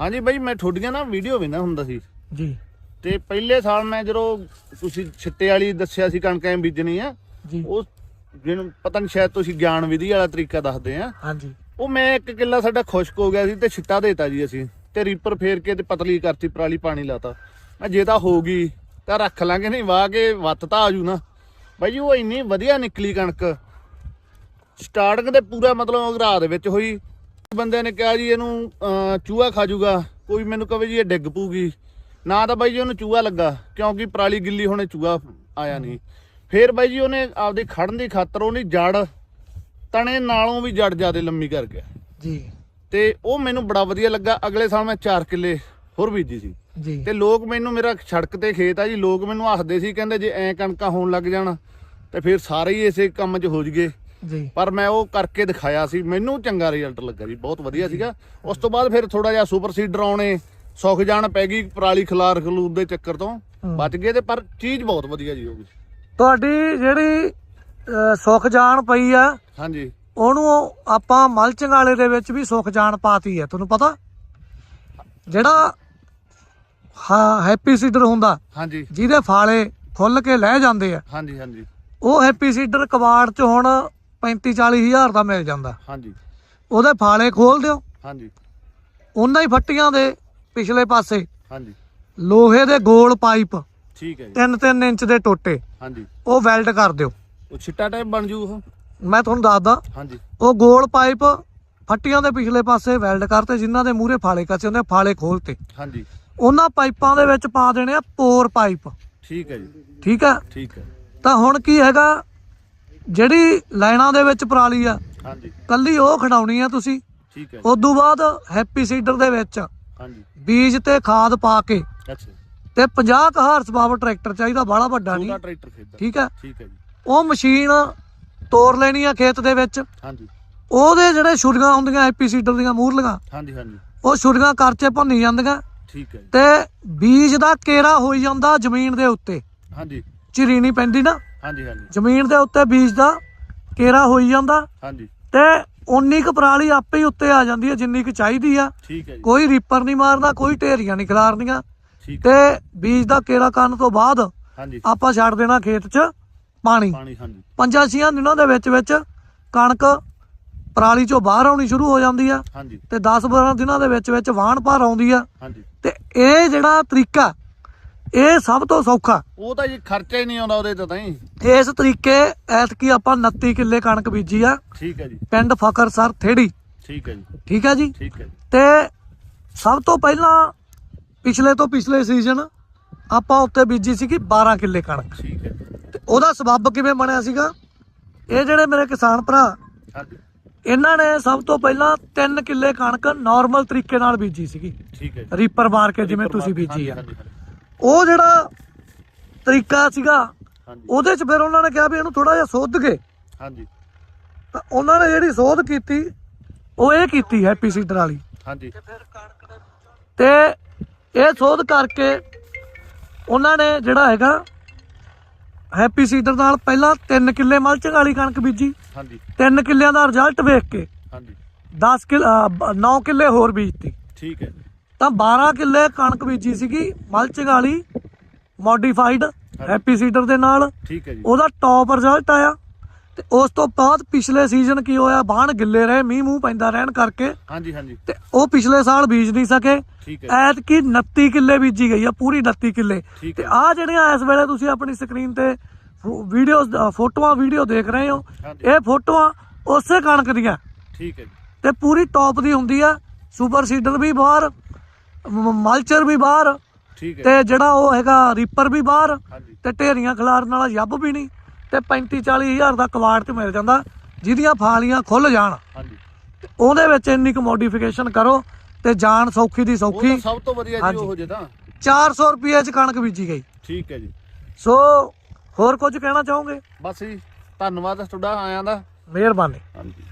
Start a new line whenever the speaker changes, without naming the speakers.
ਹਾਂਜੀ ਬਾਈ ਮੈਂ ਤੁਹਾਡੀਆਂ ਨਾ ਵੀਡੀਓ ਵੇਖਦਾ ਹੁੰਦਾ ਸੀ।
ਜੀ।
ਤੇ ਪਹਿਲੇ ਸਾਲ ਮੈਂ ਜਦੋਂ ਤੁਸੀਂ ਛਿੱਟੇ ਵਾਲੀ ਦੱਸਿਆ ਸੀ ਕਣਕ ਐ ਬੀਜਣੀ ਆ
ਜੀ।
ਉਹ ਜਿਹਨੂੰ ਪਤਾ ਨਹੀਂ ਸ਼ਾਇਦ ਤੁਸੀਂ ਗਿਆਨ ਵਿਧੀ ਵਾਲਾ ਤਰੀਕਾ ਦੱਸਦੇ ਆ।
ਹਾਂਜੀ।
ਉਹ ਮੈਂ ਇੱਕ ਕਿੱਲਾ ਸਾਡਾ ਖੁਸ਼ਕ ਹੋ ਗਿਆ ਸੀ ਤੇ ਛਿੱਟਾ ਦੇਤਾ ਜੀ ਅਸੀਂ ਤੇ ਰੀਪਰ ਫੇਰ ਕੇ ਤੇ ਪਤਲੀ ਕਰਤੀ ਪਰਾਲੀ ਪਾਣੀ ਲਾਤਾ। ਮੈਂ ਜੇ ਤਾਂ ਹੋ ਗਈ ਤਾਂ ਰੱਖ ਲਾਂਗੇ ਨਹੀਂ ਵਾਹ ਕੇ ਵੱਤ ਤਾਂ ਆਜੂ ਨਾ। ਬਾਈ ਜੀ ਉਹ ਇੰਨੀ ਵਧੀਆ ਨਿਕਲੀ ਕਣਕ। ਸਟਾਰਟਿੰਗ ਤੇ ਪੂਰਾ ਮਤਲਬ ਘਰਾ ਦੇ ਵਿੱਚ ਹੋਈ। ਬੰਦੇ ਨੇ ਕਿਹਾ ਜੀ ਇਹਨੂੰ ਚੂਹਾ ਖਾ ਜਾਊਗਾ ਕੋਈ ਮੈਨੂੰ ਕਹੇ ਜੀ ਇਹ ਡਿੱਗ ਪੂਗੀ ਨਾ ਤਾਂ ਬਾਈ ਜੀ ਉਹਨੂੰ ਚੂਹਾ ਲੱਗਾ ਕਿਉਂਕਿ ਪਰਾਲੀ ਗਿੱਲੀ ਹੋਣੇ ਚੂਹਾ ਆਇਆ ਨਹੀਂ। ਫੇਰ ਬਾਈ ਜੀ ਉਹਨੇ ਆਪਦੀ ਖੜਨ ਦੀ ਖਾਤਰ ਉਹਨੇ ਜੜ ਤਣੇ ਨਾਲੋਂ ਵੀ ਜੜ ਜਿਆਦੇ ਲੰਮੀ ਕਰ ਗਿਆ।
ਜੀ।
ਤੇ ਉਹ ਮੈਨੂੰ ਬੜਾ ਵਧੀਆ ਲੱਗਾ। ਅਗਲੇ ਸਾਲ ਮੈਂ 4 ਕਿੱਲੇ ਹੋਰ ਬੀਜੀ ਸੀ।
ਜੀ।
ਤੇ ਲੋਕ ਮੈਨੂੰ ਮੇਰਾ ਸੜਕ ਤੇ ਖੇਤ ਆ ਜੀ ਲੋਕ ਮੈਨੂੰ ਹੱਸਦੇ ਸੀ ਕਹਿੰਦੇ ਜੇ ਐ ਕਣਕਾਂ ਹੋਣ ਲੱਗ ਜਾਣ ਤੇ ਫਿਰ ਸਾਰੇ ਹੀ ਇਸੇ ਕੰਮ 'ਚ ਹੋ ਜਗੇ
ਜੀ।
ਪਰ ਮੈਂ ਉਹ ਕਰਕੇ ਦਿਖਾਇਆ ਸੀ। ਮੈਨੂੰ ਚੰਗਾ ਰਿਜ਼ਲਟ ਲੱਗਾ ਜੀ ਬਹੁਤ ਵਧੀਆ ਸੀਗਾ। ਉਸ ਤੋਂ ਬਾਅਦ ਫਿਰ ਥੋੜਾ ਜਿਹਾ ਸੁਪਰ ਸੀਡਰ ਆਉਣੇ ਸੁੱਖ ਜਾਣ ਪੈ ਗਈ ਪਰਾਲੀ ਖਲਾਰ ਖਲੂਦ ਦੇ ਚੱਕਰ ਤੋਂ। ਬਚ ਗਏ ਤੇ ਪਰ ਚੀਜ਼ ਬਹੁਤ ਵਧੀਆ ਜੀ ਉਹ ਵੀ।
ਤੁਹਾਡੀ ਜਿਹੜੀ ਸੁੱਖ ਜਾਣ ਪਈ ਆ
ਹਾਂਜੀ।
ਉਹਨੂੰ ਆਪਾਂ ਮਲਚਿੰਗ ਵਾਲੇ ਦੇ ਵਿੱਚ ਵੀ ਸੁੱਖ ਜਾਣ ਪਾਤੀ ਹੈ ਤੁਹਾਨੂੰ ਪਤਾ? ਜਿਹੜਾ ਹਾਂ ਹੈਪੀ ਸੀਡਰ ਹੁੰਦਾ
ਹਾਂਜੀ।
ਜਿਹਦੇ ਫਾਲੇ ਖੁੱਲ ਕੇ ਲੈ ਜਾਂਦੇ ਆ
ਹਾਂਜੀ ਹਾਂਜੀ।
ਉਹ ਹੈਪੀ ਸੀਡਰ ਕਬਾੜ 'ਚ ਹੁਣ 35 40 ਹਜ਼ਾਰ ਦਾ ਮਿਲ ਜਾਂਦਾ।
ਹਾਂਜੀ।
ਉਹਦੇ ਫਾਲੇ ਖੋਲ ਦਿਓ।
ਹਾਂਜੀ।
ਉਹਨਾਂ ਹੀ ਫੱਟੀਆਂ ਦੇ ਪਿਛਲੇ ਪਾਸੇ।
ਹਾਂਜੀ।
ਲੋਹੇ ਦੇ ਗੋਲ ਪਾਈਪ।
ਠੀਕ ਹੈ ਜੀ।
3-3 ਇੰਚ ਦੇ ਟੋਟੇ।
ਹਾਂਜੀ।
ਉਹ ਵੈਲਡ ਕਰ ਦਿਓ।
ਉਹ ਛਿੱਟਾ ਟਾਈਪ ਬਣ ਜੂ ਉਹ?
ਮੈਂ ਤੁਹਾਨੂੰ ਦੱਸਦਾ।
ਹਾਂਜੀ।
ਉਹ ਗੋਲ ਪਾਈਪ ਫੱਟੀਆਂ ਦੇ ਪਿਛਲੇ ਪਾਸੇ ਵੈਲਡ ਕਰਤੇ ਜਿਨ੍ਹਾਂ ਦੇ ਮੂਹਰੇ ਫਾਲੇ ਕੱਸੇ ਹੁੰਦੇ ਫਾਲੇ ਖੋਲਤੇ।
ਹਾਂਜੀ।
ਉਹਨਾਂ ਪਾਈਪਾਂ ਦੇ ਵਿੱਚ ਪਾ ਦੇਣੇ ਆ ਪੋਰ ਪਾਈਪ।
ਠੀਕ ਹੈ ਜੀ।
ਠੀਕ ਆ
ਠੀਕ ਹੈ।
ਤਾਂ ਹੁਣ ਕੀ ਹੈਗਾ? ਜਿਹੜੀ ਲਾਈਨਾਂ ਦੇ ਵਿੱਚ ਪਰਾਲੀ ਆ
ਹਾਂਜੀ।
ਕੱਲੀ ਉਹ ਖਡਾਉਣੀ ਆ ਤੁਸੀਂ।
ਠੀਕ ਹੈ
ਉਸ ਤੋਂ ਬਾਅਦ ਹੈਪੀ ਸੀਡਰ ਦੇ ਵਿੱਚ
ਹਾਂਜੀ।
ਬੀਜ ਤੇ ਖਾਦ ਪਾ ਕੇ
ਅੱਛਾ
ਤੇ 50 ਕੁ ਹਾਰਸ ਪਾਵਰ ਟਰੈਕਟਰ ਚਾਹੀਦਾ ਬਾਹਲਾ ਵੱਡਾ
ਛੋਟਾ
ਨਹੀਂ।
ਟਰੈਕਟਰ ਖਰੀਦਾ
ਠੀਕ
ਹੈ। ਜੀ।
ਉਹ ਮਸ਼ੀਨ ਤੋੜ ਲੈਣੀ ਆ ਖੇਤ ਦੇ ਵਿੱਚ।
ਹਾਂਜੀ।
ਉਹਦੇ ਜਿਹੜੇ ਛੁਰੀਆਂ ਹੁੰਦੀਆਂ ਹੈਪੀ ਸੀਡਰ ਦੀਆਂ ਮੂਹਰਲੀਆਂ
ਹਾਂਜੀ ਹਾਂਜੀ।
ਉਹ ਛੁਰੀਆਂ ਕਰਚੇ ਭੰਨੀ ਜਾਂਦੀਆਂ।
ਠੀਕ ਹੈ
ਤੇ ਬੀਜ ਦਾ ਕੇਰਾ ਹੋਈ ਜਾਂਦਾ ਜ਼ਮੀਨ ਦੇ ਉੱਤੇ।
ਹਾਂਜੀ।
ਝਿਰੀ ਨਹੀਂ ਪੈਂਦੀ ਨਾ।
ਹਾਂਜੀ ਹਾਂਜੀ।
ਜ਼ਮੀਨ ਦੇ ਉੱਤੇ ਬੀਜ ਦਾ ਕੇਰਾ ਹੋਈ ਜਾਂਦਾ
ਹਾਂਜੀ।
ਤੇ ਉਨੀ ਕੁ ਪਰਾਲੀ ਆਪੇ ਹੀ ਉੱਤੇ ਆ ਜਾਂਦੀ ਹੈ ਜਿੰਨੀ ਕੁ ਚਾਹੀਦੀ ਆ।
ਠੀਕ ਹੈ ਜੀ।
ਕੋਈ ਰੀਪਰ ਨਹੀਂ ਮਾਰਦਾ ਕੋਈ ਢੇਰੀਆਂ ਨਹੀਂ ਖਿਲਾਰਦੀਆਂ
ਠੀਕ
ਤੇ ਬੀਜ ਦਾ ਕੇਰਾ ਕਰਨ ਤੋਂ ਬਾਅਦ
ਹਾਂਜੀ।
ਆਪਾਂ ਛੱਡ ਦੇਣਾ ਖੇਤ 'ਚ ਪਾਣੀ।
ਪਾਣੀ ਹਾਂਜੀ।
ਪੰਜਾਂ ਛੀਆਂ ਦਿਨਾਂ ਦੇ ਵਿੱਚ ਵਿੱਚ ਕਣਕ ਪਰਾਲੀ 'ਚੋਂ ਬਾਹਰ ਆਉਣੀ ਸ਼ੁਰੂ ਹੋ ਜਾਂਦੀ ਆ
ਹਾਂਜੀ।
ਤੇ 10-12 ਦਿਨਾਂ ਦੇ ਵਿੱਚ ਵਿੱਚ ਵਾਹਣ ਭਰ ਆਉਂਦੀ ਆ।
ਹਾਂਜੀ।
ਤੇ ਇਹ ਜਿਹੜਾ ਤਰੀਕਾ ਇਹ ਸਭ ਤੋਂ ਸੌਖਾ।
ਉਹ ਤਾਂ ਜੀ ਖਰਚਾ ਹੀ ਨਹੀਂ ਆਉਂਦਾ ਉਹਦੇ ਤੇ ਹੀ
ਇਸ ਤਰੀਕੇ ਐਤਕੀ ਆਪਾਂ 29 ਕਿੱਲੇ ਕਣਕ ਬੀਜੀ ਆ।
ਠੀਕ ਹੈ ਜੀ।
ਪਿੰਡ ਫਕਰਸਰ ਥੇੜੀ।
ਠੀਕ ਹੈ ਜੀ।
ਠੀਕ ਹੈ ਜੀ?
ਠੀਕ ਹੈ
ਤੇ ਸਭ ਤੋਂ ਪਹਿਲਾਂ ਪਿਛਲੇ ਤੋਂ ਪਿਛਲੇ ਸੀਜ਼ਨ ਆਪਾਂ ਉੱਤੇ ਬੀਜੀ ਸੀਗੀ 12 ਕਿੱਲੇ ਕਣਕ।
ਠੀਕ ਹੈ
ਤੇ ਉਹਦਾ ਸਬੱਬ ਕਿਵੇਂ ਬਣਿਆ ਸੀਗਾ? ਇਹ ਜਿਹੜੇ ਮੇਰੇ ਕਿਸਾਨ ਭਰਾ
ਹਾਂਜੀ।
ਇਹਨਾਂ ਨੇ ਸਭ ਤੋਂ ਪਹਿਲਾਂ 3 ਕਿੱਲੇ ਕਣਕ ਨਾਰਮਲ ਤਰੀਕੇ ਨਾਲ ਬੀਜੀ ਸੀਗੀ।
ਠੀਕ ਹੈ
ਰੀਪਰ ਮਾਰ ਕੇ ਜਿਵੇਂ ਤੁਸੀਂ ਬੀਜੀ ਆ। ਉਹ ਜਿਹੜਾ ਤਰੀਕਾ ਸੀਗਾ
ਹਾਂਜੀ।
ਉਹਦੇ ਚ ਫਿਰ ਉਹਨਾਂ ਨੇ ਕਿਹਾ ਵੀ ਇਹਨੂੰ ਥੋੜਾ ਜਿਹਾ ਸੋਧ ਕੇ।
ਹਾਂਜੀ।
ਤਾਂ ਉਹਨਾਂ ਨੇ ਜਿਹੜੀ ਸੋਧ ਕੀਤੀ ਉਹ ਇਹ ਕੀਤੀ ਹੈਪੀ ਸੀਡਰ ਵਾਲੀ
ਹਾਂਜੀ।
ਤੇ ਇਹ ਸੋਧ ਕਰਕੇ ਉਹਨਾਂ ਨੇ ਜਿਹੜਾ ਹੈਗਾ ਹੈਪੀ ਸੀਡਰ ਨਾਲ ਪਹਿਲਾਂ 3 ਕਿੱਲੇ ਮਲਚਿੰਗ ਵਾਲੀ ਕਣਕ ਬੀਜੀ।
ਹਾਂਜੀ।
3 ਕਿੱਲਿਆਂ ਦਾ ਰਿਜ਼ਲਟ ਵੇਖ ਕੇ
ਹਾਂਜੀ।
10 ਕਿੱਲੇ 9 ਕਿੱਲੇ ਹੋਰ ਬੀਜਤੀ।
ਠੀਕ ਹੈ।
ਤਾਂ 12 ਕਿੱਲੇ ਕਣਕ ਬੀਜੀ ਸੀਗੀ ਮਲਚਿੰਗ ਵਾਲੀ ਮੋਡੀਫਾਈਡ ਹੈਪੀ ਸੀਡਰ ਦੇ ਨਾਲ।
ਠੀਕ ਹੈ ਜੀ।
ਉਹਦਾ ਟੌਪ ਰਿਜ਼ਲਟ ਆਇਆ। ਤੇ ਉਸ ਤੋਂ ਬਾਅਦ ਪਿਛਲੇ ਸੀਜ਼ਨ ਕੀ ਹੋਇਆ? ਬਾਣ ਗਿੱਲੇ ਰਹੇ ਮੀਂਹ ਮੂੰਹ ਪੈਂਦਾ ਰਹਿਣ ਕਰਕੇ।
ਹਾਂਜੀ ਹਾਂਜੀ।
ਤੇ ਉਹ ਪਿਛਲੇ ਸਾਲ ਬੀਜ ਨਹੀਂ ਸਕੇ। ਐਤ ਕੀ 29 ਕਿੱਲੇ ਬੀਜੀ ਗਈ ਆ ਪੂਰੀ 29 ਕਿੱਲੇ। ਤੇ ਆ ਜਿਹੜੀਆਂ ਇਸ ਵੇਲੇ ਤੁਸੀਂ ਆਪਣੀ ਸਕਰੀਨ ਤੇ ਵੀਡੀਓਜ਼ ਫੋਟੋਆਂ ਵੀਡੀਓ ਦੇਖ ਰਹੇ ਹੋ ਇਹ ਫੋਟੋਆਂ ਉਸੇ ਕਣਕ ਦੀਆਂ।
ਠੀਕ ਹੈ ਜੀ।
ਤੇ ਪੂਰੀ ਟੌਪ ਦੀ ਹੁੰਦੀ ਆ। ਸੁਪਰ ਸੀਡਰ ਵੀ ਬਾਹਰ ਮਲਚਰ ਵੀ ਬਾਹਰ
ਠੀਕ ਹੈ।
ਤੇ ਜਿਹੜਾ ਉਹ ਹੈਗਾ ਰੀਪਰ ਵੀ ਬਾਹਰ
ਹਾਂਜੀ।
ਤੇ ਢੇਰੀਆਂ ਖਿਲਾਰਨ ਵਾਲਾ ਜੱਬ ਵੀ ਨਹੀਂ ਤੇ 35 40 ਹਜ਼ਾਰ ਦਾ ਕਵਾੜ ਤੇ ਮਿਲ ਜਾਂਦਾ ਜਿਹਦੀਆਂ ਫਾਲੀਆਂ ਖੁੱਲ ਜਾਣ।
ਹਾਂਜੀ।
ਤੇ ਉਹਦੇ ਵਿੱਚ ਇੰਨੀ ਕੁ ਮੋਡੀਫਿਕੇਸ਼ਨ ਕਰੋ ਤੇ ਜਾਨ ਸੌਖੀ ਦੀ
ਉਹ
ਸੌਖੀ
ਤਾਂ ਸਭ ਤੋਂ ਵਧੀਆ ਜੀ
ਹਾਂਜੀ।
ਉਹ ਜੇ ਤਾਂ।
400 ਰੁਪਏ ਚ ਕਣਕ ਬੀਜੀ ਗਈ।
ਠੀਕ ਹੈ ਜੀ।
ਸੋ ਹੋਰ ਕੁਝ ਕਹਿਣਾ ਚਾਹੋਗੇ?
ਬਸ ਜੀ ਧੰਨਵਾਦ ਤੁਹਾਡਾ ਆਇਆਂ ਦਾ।
ਮਿਹਰਬਾਨੀ।
ਹਾਂਜੀ।